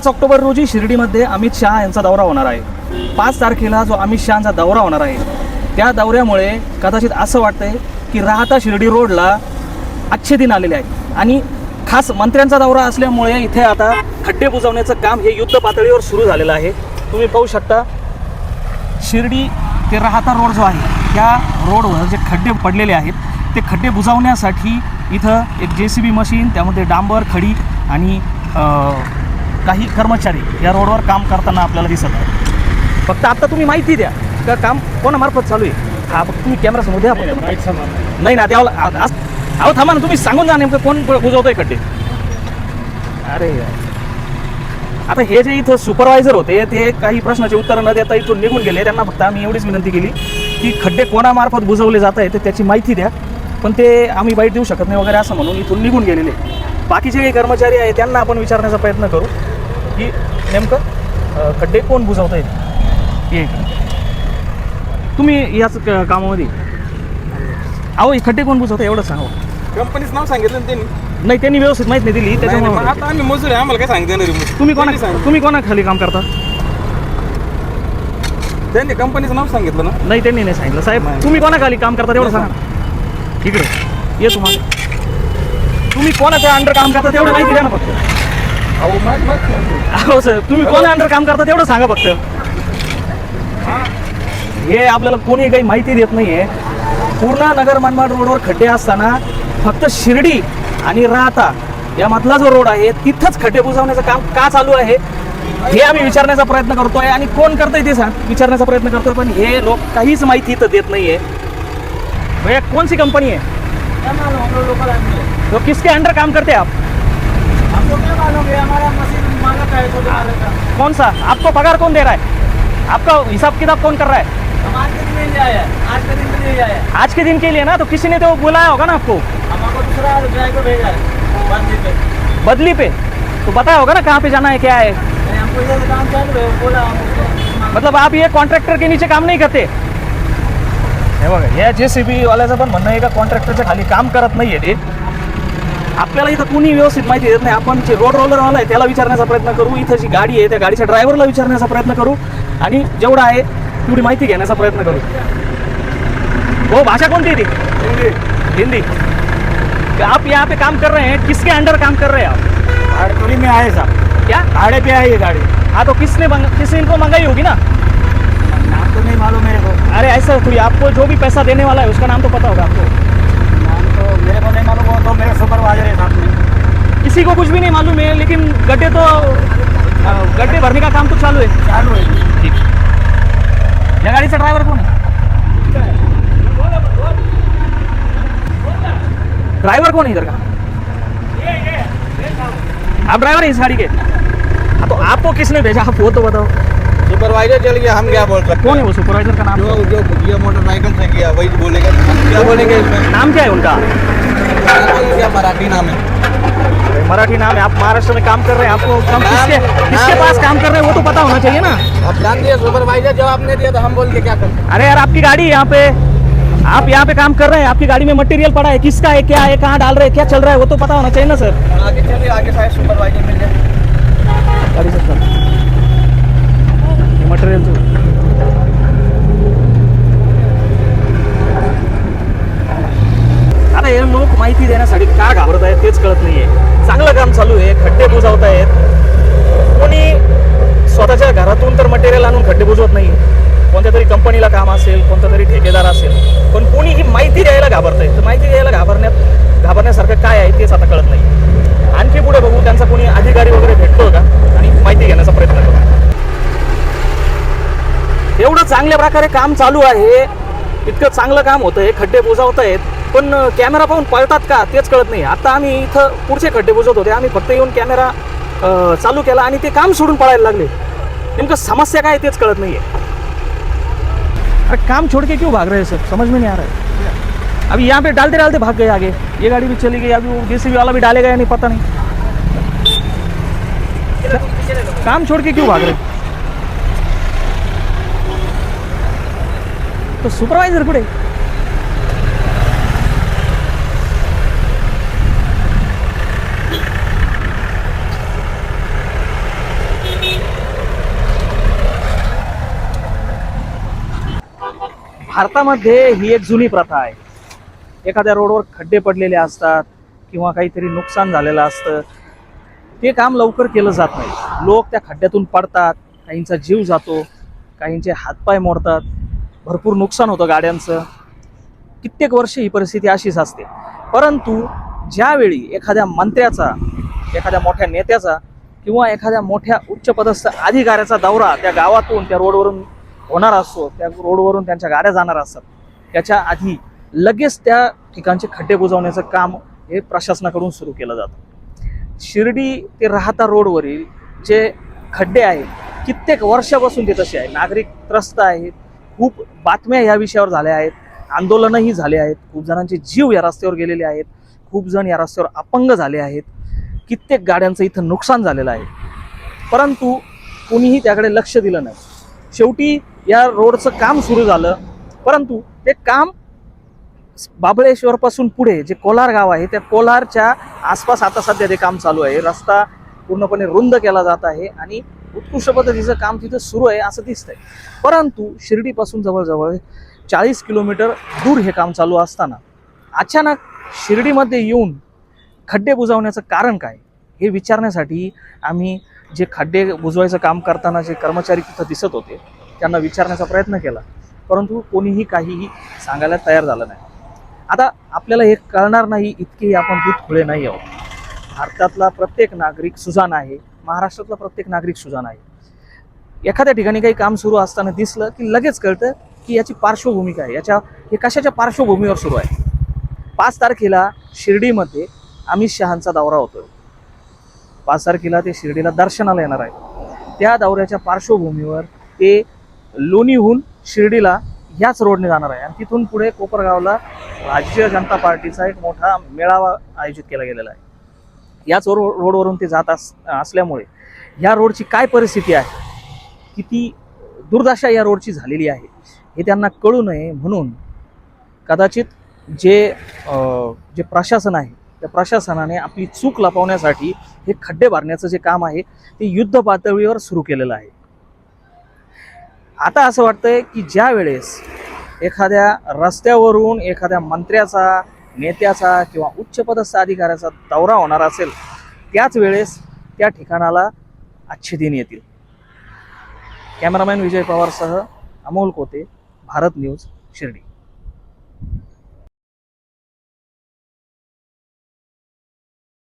पाच ऑक्टोबर रोजी शिर्डीमध्ये अमित शहा यांचा दौरा होणार आहे. पाच तारखेला जो अमित शहाचा दौरा होणार आहे त्या दौऱ्यामुळे कदाचित असं वाटतंय की राहता शिर्डी रोडला अच्छे दिन आलेले आहे आणि खास मंत्र्यांचा दौरा असल्यामुळे इथे आता खड्डे बुजवण्याचं काम हे युद्ध पातळीवर सुरू झालेलं आहे. तुम्ही पाहू शकता शिर्डी ते राहता रोड जो आहे त्या रोडवर जे खड्डे पडलेले आहेत ते खड्डे बुजवण्यासाठी इथं एक जे सी बी मशीन त्यामध्ये डांबर खडी आणि काही कर्मचारी या रोडवर काम करताना आपल्याला दिसत आहे फक्त आता तुम्ही माहिती द्या का काम कोणामार्फत चालू आहे? हा फक्त तुम्ही कॅमेरा समोर द्या. नाही ना त्याला आज- अहो थांबा ना तुम्ही सांगून जा नेमकं कोण बुजवतोय खड्डे अरे यार. आता हे जे इथं सुपरवायझर होते ते काही प्रश्नाचे उत्तर न देता इथून निघून गेले. त्यांना फक्त आम्ही एवढीच विनंती केली की खड्डे कोणामार्फत बुजवले जात आहेत त्याची माहिती द्या. पण ते आम्ही बाईट देऊ शकत नाही वगैरे असं म्हणून इथून निघून गेलेले. बाकीचे काही कर्मचारी आहेत त्यांना आपण विचारण्याचा प्रयत्न करू. की नेमकं खड्डे कोण बुजवत आहेत हे. तुम्ही याच कामामध्ये? अहो हे खड्डे कोण बुजवतं एवढं सांगा. कंपनीचं नाव सांगितलं ना त्यांनी. नाही त्यांनी व्यवस्थित माहिती नाही दिली त्याच्यामुळे आता आम्ही मजूर आहे आम्हाला काय सांगता मग? तुम्ही कोणा. तुम्ही कोणाखाली काम करता? त्यांनी कंपनीचं नाव सांगितलं ना? नाही त्यांनी नाही सांगितलं. साहेब. तुम्ही कोणाखाली काम करता तेवढं सांगा. ना. इकडे ये तुम्हाला. तुम्ही कोणाच्या अंडर काम करता तेवढं माहिती द्या ना फक्त. अहो सर तुम्ही कोणा अंडर काम करता तेवढं सांगा फक्त. हे आपल्याला कोणी काही माहिती देत नाहीये. पूर्ण नगर मनमाड रोडवर खड्डे असताना फक्त शिर्डी आणि राहता यामधला जो रोड आहे तिथंच खड्डे बुजवण्याचं काम का चालू आहे हे आम्ही विचारण्याचा प्रयत्न करतोय आणि कोण करतंय ते सांग विचारण्याचा प्रयत्न करतोय पण हे लोक काहीच माहिती इथं देत नाहीये. भैया कौन सी कंपनी है तो किसके अंडर काम करते हैं है का कौन सा? आपको पगार कौन दे रहा है? आपका हिसाब किताब कौन कर रहा है? हम आज के दिन नहीं आज के दिन नहीं आया आज के दिन के लिए ना तो किसी ने तो बुलाया होगा ना आपको। हमको दूसरा ड्राइवर भेजा है बंदी पे बदली पे। तो बताया होगा ना कहाँ पे जाना है, क्या है? हमको इधर काम चालू है बोला मतलब आप ये कॉन्ट्रॅक्टर के नीचे काम नाही करते? हे या जे सी बी वाल्याचं पण म्हणणं आहे का खाली काम करत नाही ते आपल्याला इथं कुणी व्यवस्थित माहिती देत नाही. आपण जे रोड रोलरवाला आहे त्याला विचारण्याचा प्रयत्न करू. इथं जी गाडी आहे त्या गाडीच्या ड्रायव्हरला विचारण्याचा प्रयत्न करू. आणि जेवढं आहे तेवढी माहिती घेण्याचा प्रयत्न करू. हो भाषा कोणती थी हिंदी. हिंदी. आप यहाँ पे काम कर रहे हैं? किसके अंडर काम कर रहे हैं आप? हड़तुरी में आए साहब. क्या? भाड़े पे आई ये गाड़ी. हाँ तो किसने मंग- किसी इनको मंगाई होगी ना? नाम तो नहीं मालूम मेरे को. अरे ऐसा कोई आपको जो भी पैसा देने वाला है उसका नाम तो पता होगा आपको। तो मालूम वो तो मेरे सुपरवाइजर है साथ में। किसी को कुछ भी नहीं मालूम है लेकिन गड्ढे तो गड्ढे भरने का काम तो चालू है। चालू है। ठीक। या गाडीचा ड्रायव्हर कोण आहे ड्राइवर कौन है इधर का? आप ड्राइवर हैं इस गाड़ी के? हाँ तो आपको किसने भेजा? आप वो तो बताओ। सुपरवाइजर चल गया हम क्या बोल सकते कौन है? वो सुपरवाइजर का नाम? जो जो मोटरसाइकिल से किया वही बोलेगा। क्या बोलेंगे इसमें? नाम क्या है उनका? क्या मराठी नाम है? मराठी नाम है। आप महाराष्ट्र में काम कर रहे हैं। आपको काम किसके किसके पास काम कर रहे हैं वो तो पता होना चाहिए ना। आप जान दिए सुपरवाइजर जवाब नहीं दिया तो हम बोल के क्या करें अरे यार आपकी गाड़ी यहाँ पे आप यहाँ पे काम कर रहे हैं। आपकी गाड़ी में मटेरियल पड़ा है। किसका है क्या है कहाँ डाल रहे हैं क्या चल रहा है वो तो पता होना चाहिए ना सर आगे चलिए आगे शायद सुपरवाइजर मिल जाए मटेरियल बुजवत नाही. कोणत्या तरी कंपनीला काम असेल कोणता तरी ठेकेदार असेल पण कोणी ही माहिती द्यायला घाबरत आहे तर माहिती द्यायला घाबरण्यात घाबरण्यासारखं काय आहे तेच आता कळत नाही. आणखी पुढे बघू त्यांचा कोणी अधिकारी वगैरे भेटतो का? आणि माहिती घेण्याचा प्रयत्न करू. एवढं चांगल्या प्रकारे काम चालू आहे. इतकं चांगलं काम होतं आहे खड्डे बुजावत आहेत पण कॅमेरा पाहून पळतात का? तेच कळत नाही. आता आम्ही इथं पुढचे खड्डे बुजवत होते. आम्ही फक्त येऊन कॅमेरा चालू केला आणि ते काम सोडून पळायला लागले. नेमकं समस्या काय तेच कळत नाही आहे अरे काम छोड़ के क्यों भाग रहे हैं सर? समझ में नहीं आ रहा है। अभी यहाँ पे डालते डालते भाग गए आगे। ये गाड़ी भी चली गई अभी वो जेसीबी वाला भी डालेगा या नहीं पता नहीं। काम छोड़ के क्यों भाग रहे हो? तो सुपरवायझर कुठे? भारतामध्ये ही एक जुनी प्रथा आहे. एखाद्या रोडवर खड्डे पडलेले असतात किंवा काहीतरी नुकसान झालेलं असतं. ते काम लवकर केलं जात नाही. लोक त्या खड्ड्यातून पडतात काहींचा जीव जातो काहींचे हातपाय मोडतात. भरपूर नुकसान होतं गाड्यांचं. कित्येक वर्ष ही परिस्थिती अशीच असते. परंतु ज्यावेळी एखाद्या मंत्र्याचा एखाद्या मोठ्या नेत्याचा किंवा एखाद्या मोठ्या उच्चपदस्थ अधिकाऱ्याचा दौरा त्या गावातून त्या रोडवरून होणार असतो त्या रोडवरून त्यांच्या गाड्या जाणार असतात त्याच्या आधी लगेच त्या ठिकाणचे खड्डे बुजवण्याचं काम हे प्रशासनाकडून सुरू केलं जातं. शिर्डी ते राहता रोडवरील जे खड्डे आहेत कित्येक वर्षापासून ते तसे आहे नागरिक त्रस्त आहेत खूप बातम्या ह्या विषयावर झाल्या आहेत आंदोलनही झाले आहेत खूप जणांचे जीव या रस्त्यावर गेलेले आहेत खूप जण या रस्त्यावर अपंग झाले आहेत. कित्येक गाड्यांचं इथं नुकसान झालेलं आहे. परंतु कुणीही त्याकडे लक्ष दिलं नाही. शेवटी या रोडचं काम सुरू झालं. परंतु ते काम बाबळेश्वरपासून पुढे जे कोलार गाव आहे त्या कोलारच्या आसपास आता सध्या ते काम चालू आहे. रस्ता पूर्णपणे रुंद केला जात आहे आणि उत्कृष्ट पद्धतीचं काम तिथं सुरू आहे असं दिसतंय. परंतु शिर्डीपासून जवळजवळ चाळीस किलोमीटर दूर हे काम चालू असताना अचानक शिर्डीमध्ये येऊन खड्डे बुजवण्याचं कारण काय हे विचारण्यासाठी आम्ही जे खड्डे बुजवायचं काम करताना जे कर्मचारी तिथं दिसत होते त्यांना विचारण्याचा प्रयत्न केला. परंतु कोणीही काहीही सांगायला तयार झालं नाही. आता आपल्याला हे कळणार नाही इतकेही आपण दूध खुळे नाही आहोत. भारतातला प्रत्येक नागरिक सुजान आहे. महाराष्ट्रातला प्रत्येक नागरिक सुजान आहे. एखाद्या ठिकाणी काही काम सुरू असताना दिसलं की लगेच कळतं की याची पार्श्वभूमी काय आहे, याच्या हे कशाच्या पार्श्वभूमीवर सुरू आहे? पाच तारखेला शिर्डीमध्ये अमित शहांचा दौरा होतोय. पाच तारखेला ते शिर्डीला दर्शनाला येणार आहे. त्या दौऱ्याच्या पार्श्वभूमीवर ते लोणीहून शिर्डीला ह्याच रोडने जाणार आहे. आणि तिथून पुढे कोपरगावला भारतीय जनता पार्टीचा एक मोठा मेळावा आयोजित केला गेलेला आहे. याच रो रोडवरून ते जात अस असल्यामुळे ह्या रोडची काय परिस्थिती आहे? किती दुर्दशा या रोडची झालेली आहे? हे त्यांना कळू नये म्हणून कदाचित जे जे प्रशासन आहे त्या प्रशासनाने आपली चूक लपवण्यासाठी हे खड्डे भरण्याचं जे काम आहे ते युद्ध पातळीवर सुरू केलेलं आहे. आता असं वाटतंय की ज्या वेळेस एखाद्या रस्त्यावरून एखाद्या मंत्र्याचा नेत्याचा किंवा उच्चपदस्थ अधिकाऱ्याचा दौरा होणार असेल त्याच वेळेस त्या ठिकाणाला अच्छे दिन येतील. कॅमेरामॅन विजय पवारसह अमोल कोते भारत न्यूज शिर्डी.